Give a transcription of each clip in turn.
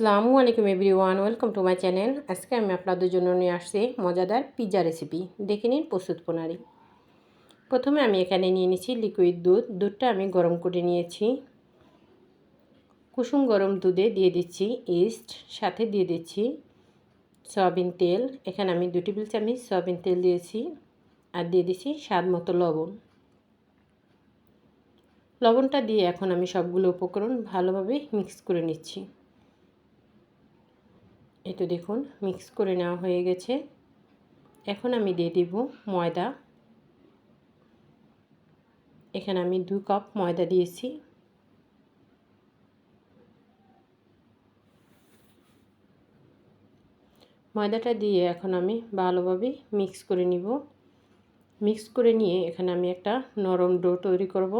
আসসালামু আলাইকুম everyone, welcome to my channel. আজকে আমি আপনাদের জন্য নিয়ে আসছি মজাদার পিৎজা রেসিপি দেখে নিন প্রস্তুত প্রণালী। প্রথমে আমি এখানে নিয়ে নিয়েছি লিকুইড দুধ। দুধটা আমি গরম করে নিয়েছি। কুসুম গরম দুধে দিয়ে দিচ্ছি ইস্ট সাথে দিয়ে দিচ্ছি সয়াবিন তেল। এখানে আমি দু টেবিল চামচ সয়াবিন তেল দিয়েছি আর দিয়ে দিচ্ছি স্বাদ মতো লবণ। লবণটা দিয়ে এখন আমি সবগুলো উপকরণ ভালোভাবে মিক্স করে নিচ্ছি। তো দেখুন মিক্স করে নেওয়া হয়ে গেছে। এখন আমি দিয়ে দিব ময়দা। এখানে আমি দু কাপ ময়দা দিয়েছি। ময়দাটা দিয়ে এখন আমি ভালোভাবে মিক্স করে নিব। মিক্স করে নিয়ে এখানে আমি একটা নরম ডো তৈরি করব।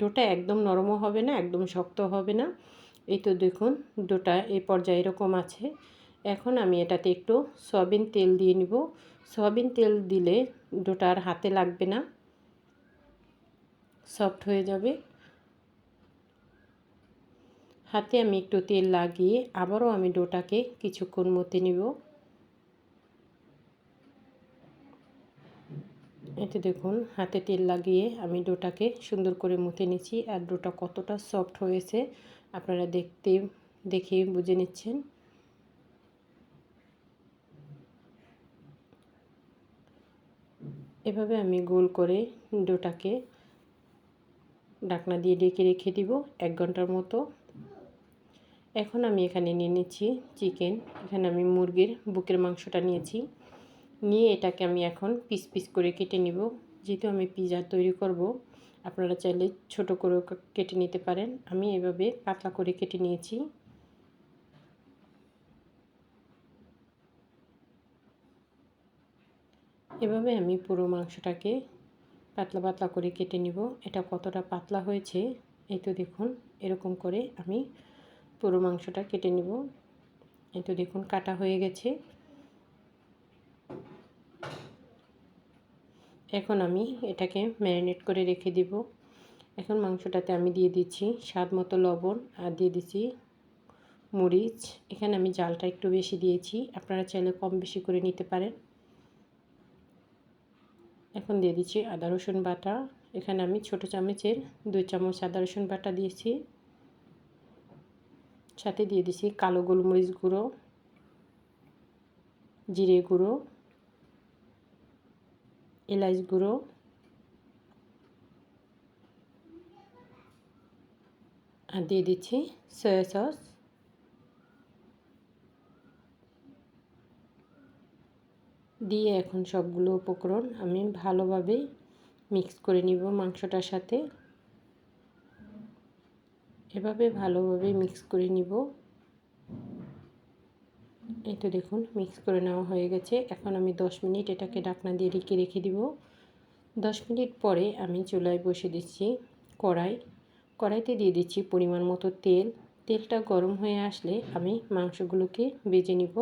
ডোটা একদম নরমও হবে না, একদম শক্ত হবে না। এই তো দেখুন, ডোটা এই পর্যায়ে এরকম আছে। এখন আমি এটাতে একটু সয়াবিন তেল দিয়ে নিব। সয়াবিন তেল দিলে ডোটা আর হাতে লাগবে না। সফট হয়ে যাবে। হাতে আমি একটু তেল লাগিয়ে আবারও আমি ডোটাকে কিছুক্ষণ মতে নিব। এতে দেখুন, হাতে তেল লাগিয়ে আমি ডোটাকে সুন্দর করে মুতে নিচ্ছি আর ডোটা কতটা সফট হয়েছে আপনারা দেখতে, দেখে বুঝে নিচ্ছেন। এভাবে আমি গোল করে ডোটাকে ডাকনা দিয়ে ডেকে রেখে দিব এক ঘণ্টার মতো। এখন আমি এখানে নিয়ে নিচ্ছি চিকেন। এখানে আমি মুরগির বুকের মাংসটা নিয়েছি। নিয়ে এটাকে আমি এখন পিস পিস করে কেটে নিব। যেহেতু আমি পিজা তৈরি করব, আপনারা চাইলে ছোট করে কেটে নিতে পারেন। আমি এভাবে পাতলা করে কেটে নিয়েছি। এভাবে আমি পুরো মাংসটাকে পাতলা পাতলা করে কেটে নিব। এটা কতটা পাতলা হয়েছে, এই তো দেখুন, এরকম করে আমি পুরো মাংসটা কেটে নিব। এই তো দেখুন, কাটা হয়ে গেছে। এখন আমি এটাকে ম্যারিনেট করে রেখে দিব। এখন মাংসটাতে আমি দিয়ে দিচ্ছি স্বাদ মতো লবণ আর দিয়ে দিচ্ছি মরিচ। এখানে আমি জালটা একটু বেশি দিয়েছি, আপনারা চাইলে কম বেশি করে নিতে পারেন। এখন দিয়ে দিচ্ছি আদা, রসুন বাটা। এখানে আমি ছোট চামচের দুই চামচ আদা, রসুন বাটা দিয়েছি। সাথে দিয়ে দিচ্ছি কালো গোলমরিচ গুঁড়ো, জিরে গুঁড়ো এলাচ গুঁড়ো, আর দিয়ে দিচ্ছি সয়া সস। দিয়ে এখন সবগুলো উপকরণ আমি ভালোভাবে মিক্স করে নিব মাংসটার সাথে। এভাবে ভালোভাবে মিক্স করে নিব। এই তো দেখুন মিক্স করে নেওয়া হয়ে গেছে। এখন আমি 10 মিনিট এটাকে ডাকনা দিয়ে রেখে রেখে দিব। 10 মিনিট পরে আমি চুলায় বসে দিচ্ছি কড়াই। কড়াইতে দিয়ে দিচ্ছি পরিমাণ মতো তেল। তেলটা গরম হয়ে আসলে আমি মাংসগুলোকে বেজে নিব।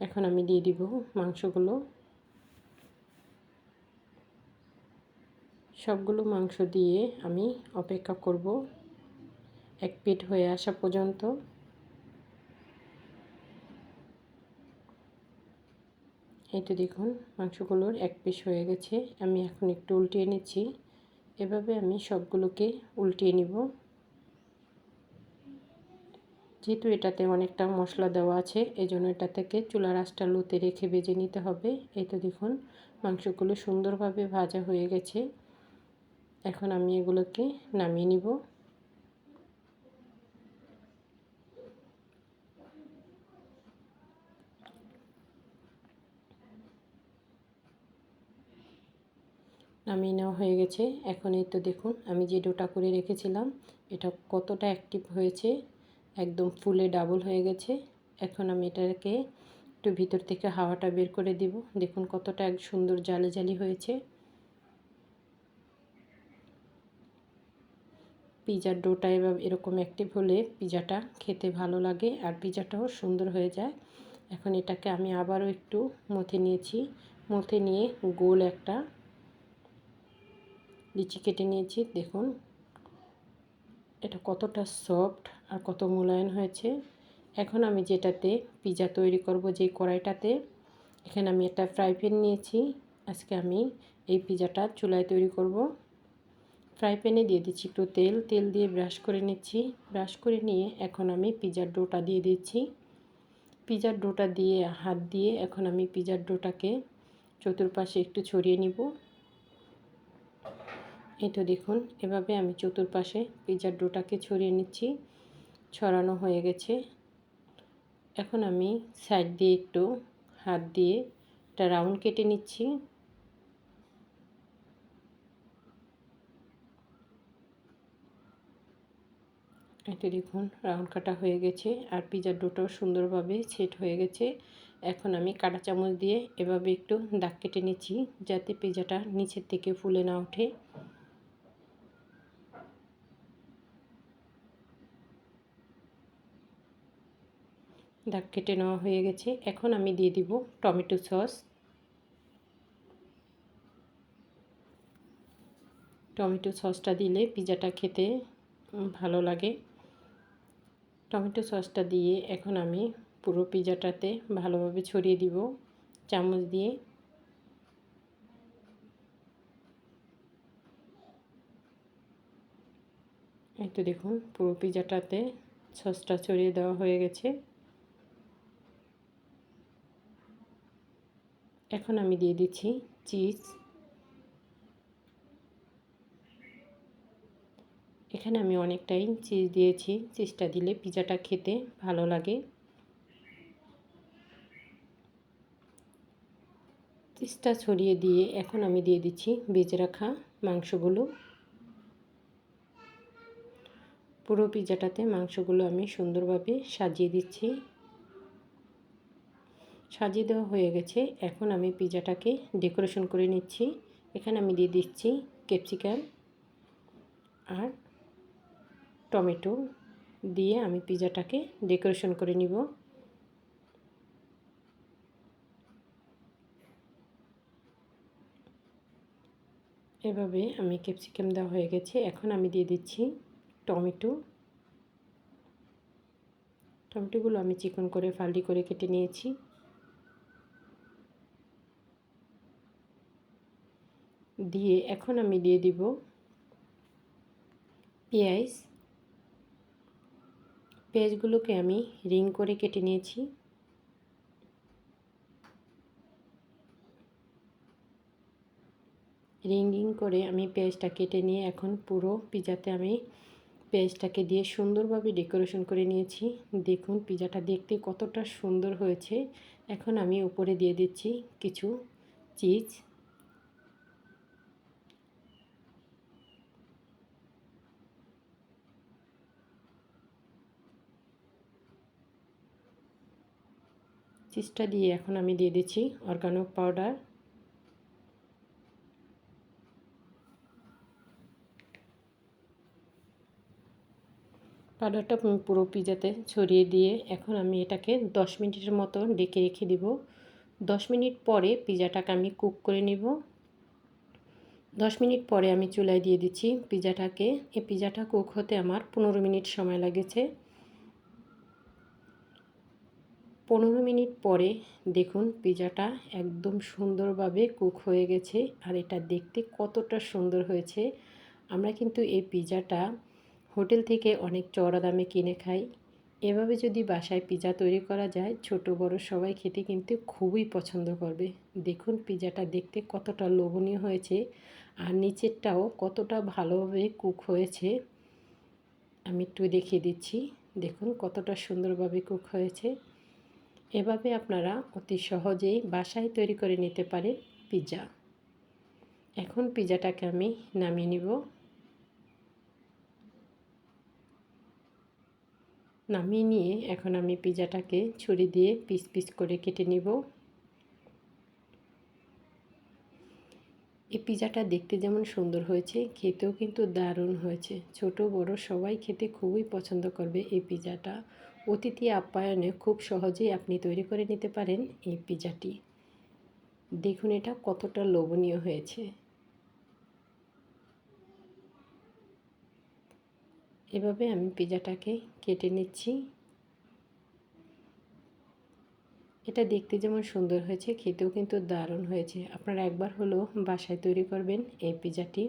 এখন আমি দিয়ে দিব মাংসগুলো। সবগুলো মাংস দিয়ে আমি অপেক্ষা করব এক পিঠ হয়ে আসা পর্যন্ত। এই তো দেখুন, মাংসগুলোর এক পিস হয়ে গেছে। আমি এখন একটু উল্টিয়ে নিচ্ছি। এভাবে আমি সবগুলোকে উল্টিয়ে নিব। যেহেতু এটাতে অনেকটা মশলা দেওয়া আছে এই জন্য এটা থেকে চুলার আঁচটা লুতে রেখে ভেজে নিতে হবে। এই তো দেখুন, মাংসগুলো সুন্দরভাবে ভাজা হয়ে গেছে। এখন আমি এগুলোকে নামিয়ে নিব। নামিয়ে নেওয়া হয়ে গেছে। এখন এই তো দেখুন, আমি যে ডোটা করে রেখেছিলাম, এটা কতটা অ্যাক্টিভ হয়েছে। একদম ফুলে ডাবল হয়ে গেছে। এখন আমি এটাকে একটু ভিতর থেকে হাওয়াটা বের করে দিব। দেখুন কতটা এক সুন্দর জালি জালি হয়েছে। পিজার ডোটা এবার এরকম অ্যাক্টিভ হলে পিজাটা খেতে ভালো লাগে আর পিজাটাও সুন্দর হয়ে যায়। এখন এটাকে আমি আবারও একটু মথে নিয়েছি। মথে নিয়ে গোল একটা লিচি কেটে নিয়েছি। দেখুন এটা কতটা সফট আর কত মূল্যায়ন হয়েছে। এখন আমি যেটাতে পিজা তৈরি করব যেই কড়াইটাতে, এখানে আমি একটা ফ্রাই প্যান নিয়েছি। আজকে আমি এই পিজাটা চুলায় তৈরি করব। ফ্রাই প্যানে দিয়ে দিচ্ছি একটু তেল তেল দিয়ে ব্রাশ করে নিচ্ছি। ব্রাশ করে নিয়ে এখন আমি পিজার ডোটা দিয়ে দিচ্ছি। পিজার ডোটা দিয়ে হাত দিয়ে এখন আমি পিজার ডোটাকে চতুর্পাশে একটু ছড়িয়ে নিব। এই তো দেখুন, এভাবে আমি চতুর্পাশে পিজার ডোটাকে ছড়িয়ে নিচ্ছি। ছড়ানো হয়ে গেছে। এখন আমি সাইড দিয়ে একটু হাত দিয়ে একটা রাউন্ড কেটে নিচ্ছি। এতে দেখুন রাউন্ড কাটা হয়ে গেছে আর পিজার ডোটাও সুন্দরভাবে সেট হয়ে গেছে। এখন আমি কাটা চামচ দিয়ে এভাবে একটু দাগ কেটে নিচ্ছি যাতে পিজাটা নিচের থেকে ফুলে না ওঠে। দাগ কেটে নেওয়া হয়ে গেছে। এখন আমি দিয়ে দিব টমেটো সস। টমেটো সসটা দিলে পিজাটা খেতে ভালো লাগে। টমেটো সসটা দিয়ে এখন আমি পুরো পিজাটাতে ভালোভাবে ছড়িয়ে দিব চামচ দিয়ে। এই তো দেখুন, পুরো পিজাটাতে সসটা ছড়িয়ে দেওয়া হয়ে গেছে। এখন আমি দিয়ে দিচ্ছি চিজ। এখানে আমি অনেকটাই চিজ দিয়েছি। চিজটা দিলে পিজাটা খেতে ভালো লাগে। চিজটা ছড়িয়ে দিয়ে এখন আমি দিয়ে দিচ্ছি বেজে রাখা মাংসগুলো। পুরো পিজাটাতে মাংসগুলো আমি সুন্দরভাবে সাজিয়ে দিচ্ছি। সাজিয়ে দেওয়া হয়ে গেছে। এখন আমি পিজাটাকে ডেকোরেশন করে নিচ্ছি। এখানে আমি দিয়ে দিচ্ছি ক্যাপসিকাম আর টমেটো দিয়ে আমি পিজাটাকে ডেকোরেশন করে নিব। এভাবে আমি ক্যাপসিকাম দেওয়া হয়ে গেছে। এখন আমি দিয়ে দিচ্ছি টমেটো। টমেটোগুলো আমি চিকন করে ফালি করে কেটে নিয়েছি। দিয়ে এখন আমি দিয়ে দিব পেঁয়াজ। পেঁয়াজগুলোকে আমি রিং করে কেটে নিয়েছি। রিং রিং করে আমি পেঁয়াজটা কেটে নিয়ে এখন পুরো পিজাতে আমি পেঁয়াজটাকে দিয়ে সুন্দরভাবে ডেকোরেশন করে নিয়েছি। দেখুন পিজাটা দেখতে কতটা সুন্দর হয়েছে। এখন আমি উপরে দিয়ে দিচ্ছি কিছু চিজ। চিজটা দিয়ে এখন আমি দিয়ে দিচ্ছি অর্গানো পাউডার পাউডারটা পুরো পিজাতে ছড়িয়ে দিয়ে এখন আমি এটাকে দশ মিনিটের মতো ডেকে রেখে দিব। দশ মিনিট পরে পিজাটাকে আমি কুক করে নিব। দশ মিনিট পরে আমি চুলায় দিয়ে দিচ্ছি পিজাটাকে। এই পিজাটা কুক হতে আমার পনেরো মিনিট সময় লাগেছে। পনেরো মিনিট পরে দেখুন পিজাটা একদম সুন্দরভাবে কুক হয়ে গেছে আর এটা দেখতে কতটা সুন্দর হয়েছে। আমরা কিন্তু এই পিজাটা হোটেল থেকে অনেক চড়া দামে কিনে খাই। এভাবে যদি বাসায় পিজা তৈরি করা যায়, ছোট বড় সবাই খেতে কিন্তু খুবই পছন্দ করবে। দেখুন পিজাটা দেখতে কতটা লোভনীয় হয়েছে আর নিচেরটাও কতটা ভালোভাবে কুক হয়েছে। আমি একটু দেখিয়ে দিচ্ছি। দেখুন কতটা সুন্দরভাবে কুক হয়েছে। এভাবে আপনারা অতি সহজেই বাসায় তৈরি করে নিতে পারেন পিজা এখন পিজাটাকে আমি নামিয়ে নিব। নামিয়ে নিয়ে এখন আমি পিজাটাকে ছুরি দিয়ে পিস পিস করে কেটে নিব। এই পিজাটা দেখতে যেমন সুন্দর হয়েছে, খেতেও কিন্তু দারুণ হয়েছে। ছোট, বড় সবাই খেতে খুবই পছন্দ করবে এই পিজাটা। অতিথি আপ্যায়নে খুব সহজেই আপনি তৈরি করে নিতে পারেন এই পিজাটি। দেখুন এটা কতটা লোভনীয় হয়েছে। এভাবে আমি পিজাটাকে কেটে নিচ্ছি। এটা দেখতে যেমন সুন্দর হয়েছে, খেতেও কিন্তু দারুণ হয়েছে। আপনারা একবার হলো বাসায় তৈরি করবেন এই পিজাটি।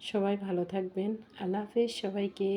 সবাই ভালো থাকবেন। আল্লাহ হাফেজ সবাইকে।